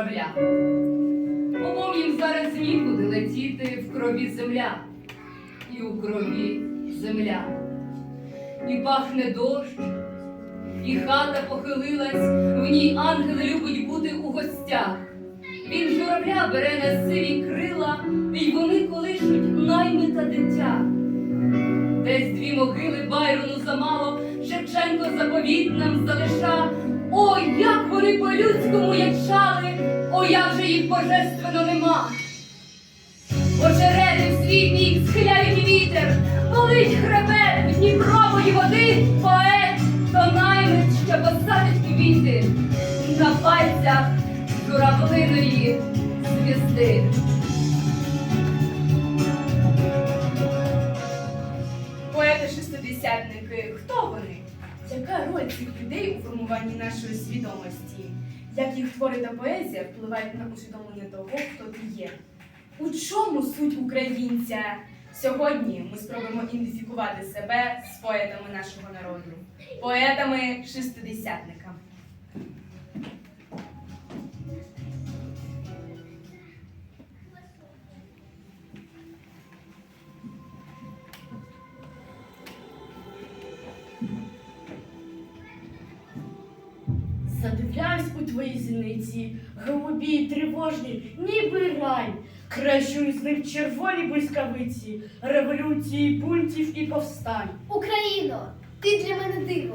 журавля. Обом зараз нікуди летіти в крові земля, і у крові земля. І пахне дощ, і хата похилилась, в ній ангели любить бути у гостях. Він журавля бере на сиві крила, і вони колишуть найми та дитя. Десь дві могили Байрону замало, Шевченко заповіт нам залиша. Ой, як вони по-людському ячали, ой, як же їх божественно нема. Очерети в свій бік схиляють вітер, болить хребет Дніпрової води, поет то наймит, що посадить квіти на пальцях журавлиної звізди. Поети-шестидесятники, хто вони? Яка роль цих людей у формуванні нашої свідомості? Як їх твори та поезія впливають на усвідомлення того, хто ти є? У чому суть українця? Сьогодні ми спробуємо ідентифікувати себе з поетами нашого народу, поетами-шестидесятниками. Задивляюсь у твої зіниці, голубі й тривожні, ніби рай. Кращу з них червоні блискавиці, революції, бунтів і повстань. Україно, ти для мене диво,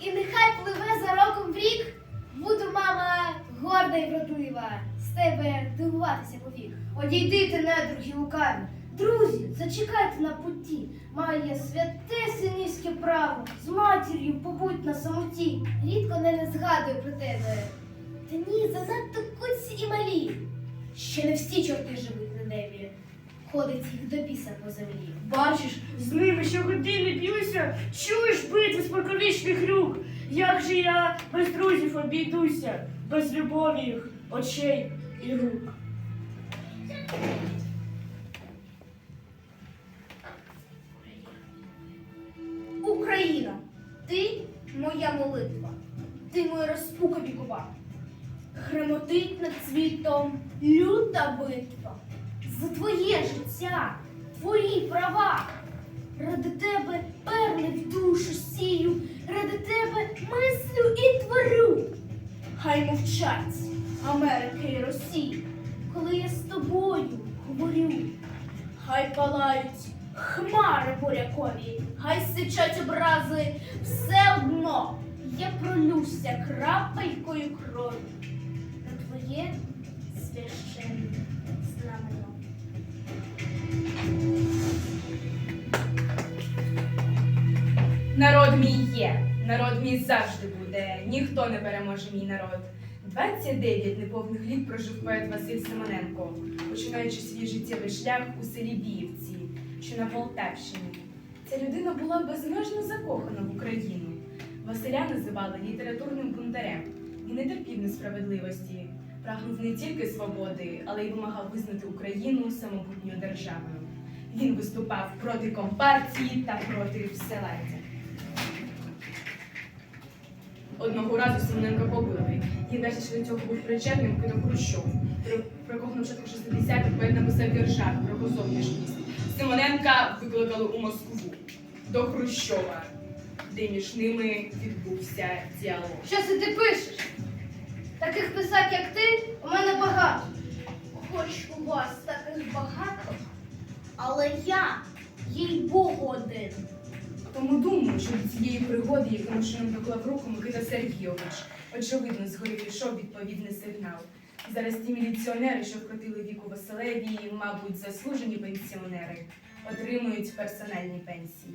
і нехай пливе за роком в рік. Буду, мама, горда й вродлива, з тебе дивуватися повік. Одійди ти недруги лукаві. Друзі, зачекайте на путі. Має святе синівське право, з матір'ю побудь на самоті. Рідко не, згадую про тебе. Та ні, занадто куці і малі. Ще не всі чорти живуть на небі. Ходить їх до біса по землі. Бачиш, з ними щогодини б'юся, чуєш битви споконвічних рук. Як же я без друзів обійдуся, без любові їх, очей і рук. Розпука вікова. Гремотить над світом люта битва. За твоє життя, твої права. Ради тебе перли в душу сію, ради тебе мислю і творю. Хай мовчать Америки і Росії, коли я з тобою говорю. Хай палають хмари бурякові, хай сичать образи, все одно я пролюся крапелькою крові на твоє священне знамено. Народ мій є, народ мій завжди буде, ніхто не переможе мій народ. 29 неповних літ прожив поет Василь Симоненко, починаючи свій життєвий шлях у селі Біївці, що на Полтавщині. Ця людина була безмежно закохана в Україну. Василя називали літературним бунтарем і не терпів несправедливості. Прагнув не тільки свободи, але й вимагав визнати Україну самобутньою державою. Він виступав проти компартії та проти вселення. Одного разу Симоненка побили. Він що до цього був причетним Петро Хрущов. Про, кого на початку 60-х поет написав віршак про зовнішність. Симоненка викликали у Москву до Хрущова, де між ними відбувся діалог. Що це ти пишеш? Таких писак, як ти, у мене багато. Хоч у вас таких багато, але я, їй Богу один. Тому думаю, що до цієї пригоди, яку машину доклав руку Микита Сергійович, очевидно, згори пішов відповідний сигнал. Зараз ті міліціонери, що вкрутили віку Василеві, мабуть, заслужені пенсіонери, отримують персональні пенсії.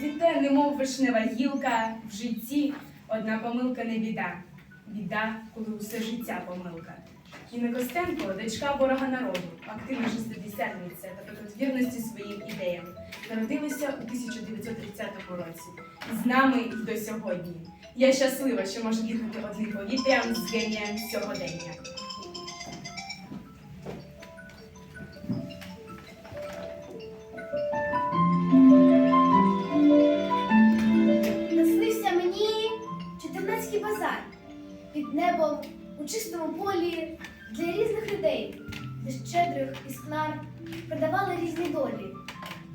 І відсвіте, немов вишнева гілка. В житті одна помилка не біда. Біда, коли усе життя помилка. Інна Костенко, дочка ворога народу, активна шестидесятниця та вірності своїм ідеям. Народилася у 1930 році. З нами й до сьогодні. Я щаслива, що можу дихати одним повітрям з генієм сьогодення. Під небом у чистому полі для різних людей, для щедрих і скнар продавали різні долі.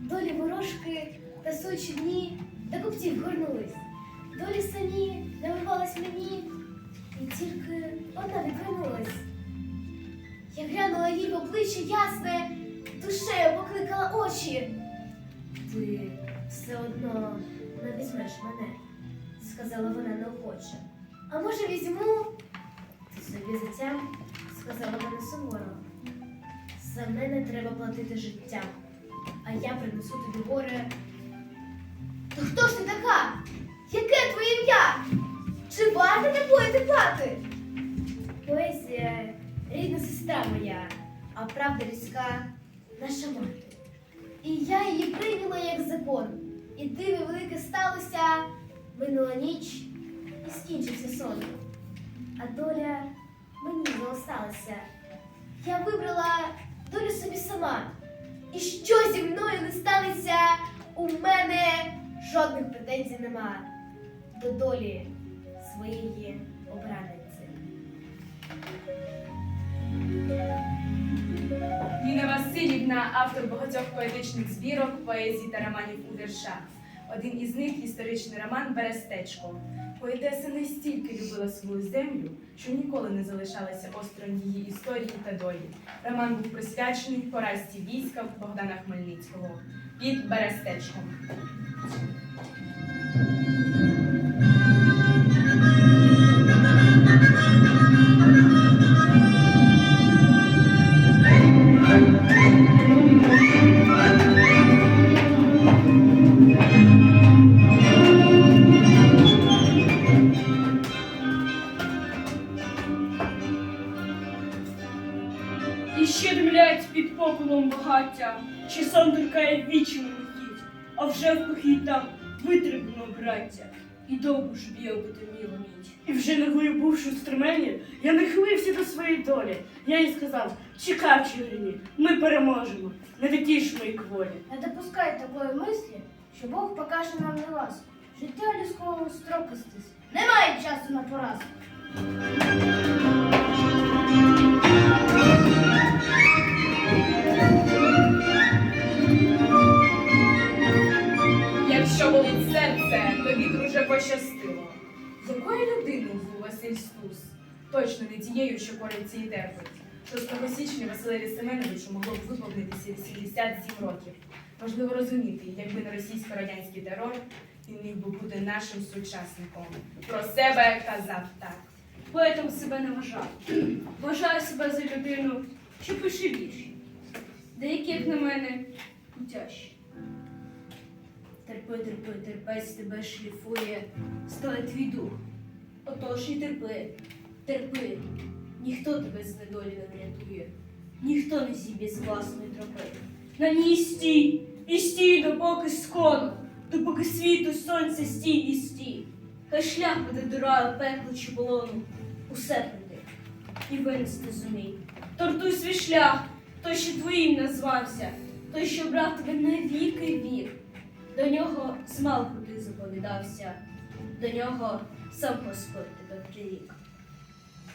Долі ворожки та сучі дні до купців горнулись. Долі самі навивались мені, і тільки одна відвернулась. Я глянула їй в обличчя ясне, душею покликала очі. Ти все одно не візьмеш мене, сказала вона неохоче. А може візьму? Ти собі затям, сказала вона суворо. За мене треба платити життям, а я принесу тобі горе. То хто ж ти така? Яке твоє ім'я? Чи варто такої ти плати? Поезія рідна сестра моя, а правда різка наша мати. І я її прийняла як закон. І диво велике сталося, минула ніч і скінчився сон. А доля мені залишалася. Я вибрала долю собі сама. І що зі мною не станеться, у мене жодних претензій нема до долі своєї обраниці. Ніна Васильівна, автор багатьох поетичних збірок, поезій та романів у віршах. Один із них історичний роман Берестечко. Поетеса настільки любила свою землю, що ніколи не залишалася осторонь її історії та долі. Роман був присвячений поразці війська Богдана Хмельницького під Берестечком. Багаття, чи сон торкає вічі летіть, а вже в похід там витребно браття, і довго ж б'є потемніла мідь. І вже не глибувши в стремені, я нахилився до своєї долі. Я їй сказав, чекай, чигині, ми переможемо, не такі ж ми кволі. Не допускай такої мислі, що Бог покаже нам не ласку. Життя людського строкостись. Немає часу на поразку. Пощастило. Якою людиною був Василь Стус? Точно не тією, що кориться і терпить. 6 січня Василеві Семеновичу могло б виповнитися 87 років. Важливо розуміти, якби не російсько-радянський терор, він міг би бути нашим сучасником. Про себе казав так. Поетом себе не вважав. Вважаю себе за людину, що пише вірші. Деякі, як на мене, путящі. Терпи, терпець тебе шліфує, стали твій дух. Отож і терпи, терпи. Ніхто тебе з недолі не врятує, ніхто не зіб'є з власної тропи. На ній стій, і стій, допоки скону, допоки світу сонця стій і стій. Хай шлях буде до раю, пекло чи полону, усе прийде і винести зумій. Тортуй свій шлях, той, що твоїм назвався, той, що брав тебе на віки вік. До нього змалку ти заповідався, до нього сам Господь тебе прирік.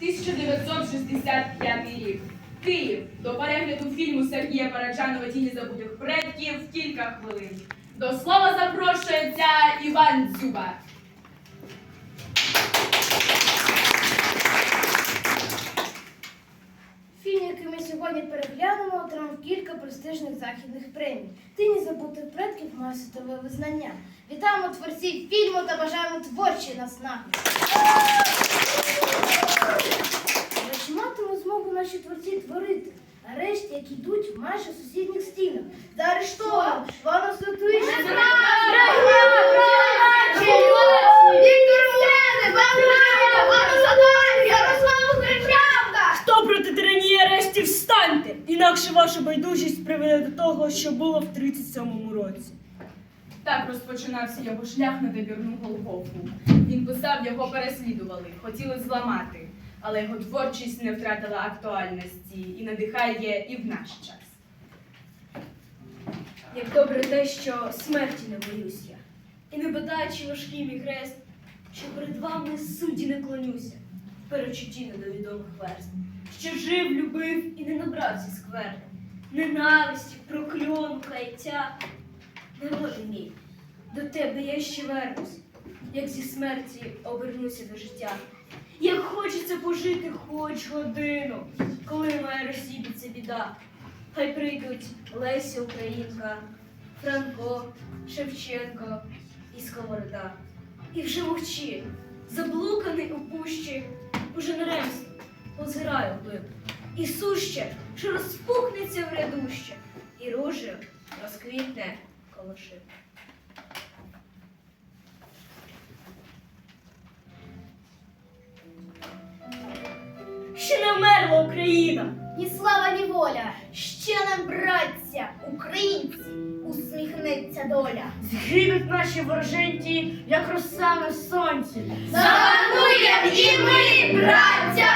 1965 рік. Київ. До перегляду фільму Сергія Параджанова Тіні забутих предків кілька хвилин. До слова запрошується Іван Дзюба. Фільм, який ми сьогодні сьогодні переглянемо, отримав кілька престижних західних премій. Тині забутих предків має світове визнання. Вітаємо творців фільму та бажаємо творчі наснаги. Чи матимуть змогу наші творці творити? Нарешті, які йдуть в майже сусідніх стінах. Того, що було в 37-му році. Так розпочинався його шлях на добірну Голгофу. Він писав, його переслідували, хотіли зламати, але його творчість не втратила актуальності і надихає і в наш час. Як добре те, що смерті не боюсь я. І не бадаючи важкий мій хрест, що перед вами судді не клонюся, в перечутті недовідомих верст, що жив, любив і не набрався скверни, ненависті, прокльону, каяття. Народи мій, до тебе я ще вернусь, як зі смерті обернуся до життя. Як хочеться пожити хоч годину, коли має розсібиться біда. Хай прийдуть Леся Українка, Франко, Шевченко і Сковорода. І вже мовчи, заблуканий у пущі, уже наремство позираю глиб. І суще, що розпухнеться в рядуще, і ружею розквітне коло шиб. Ще не вмерла Україна! Ні слава, ні воля, ще нам, браття, українці, усміхнеться доля. Згинуть наші вороженті, як роса на сонці. Запануєм і ми, браття.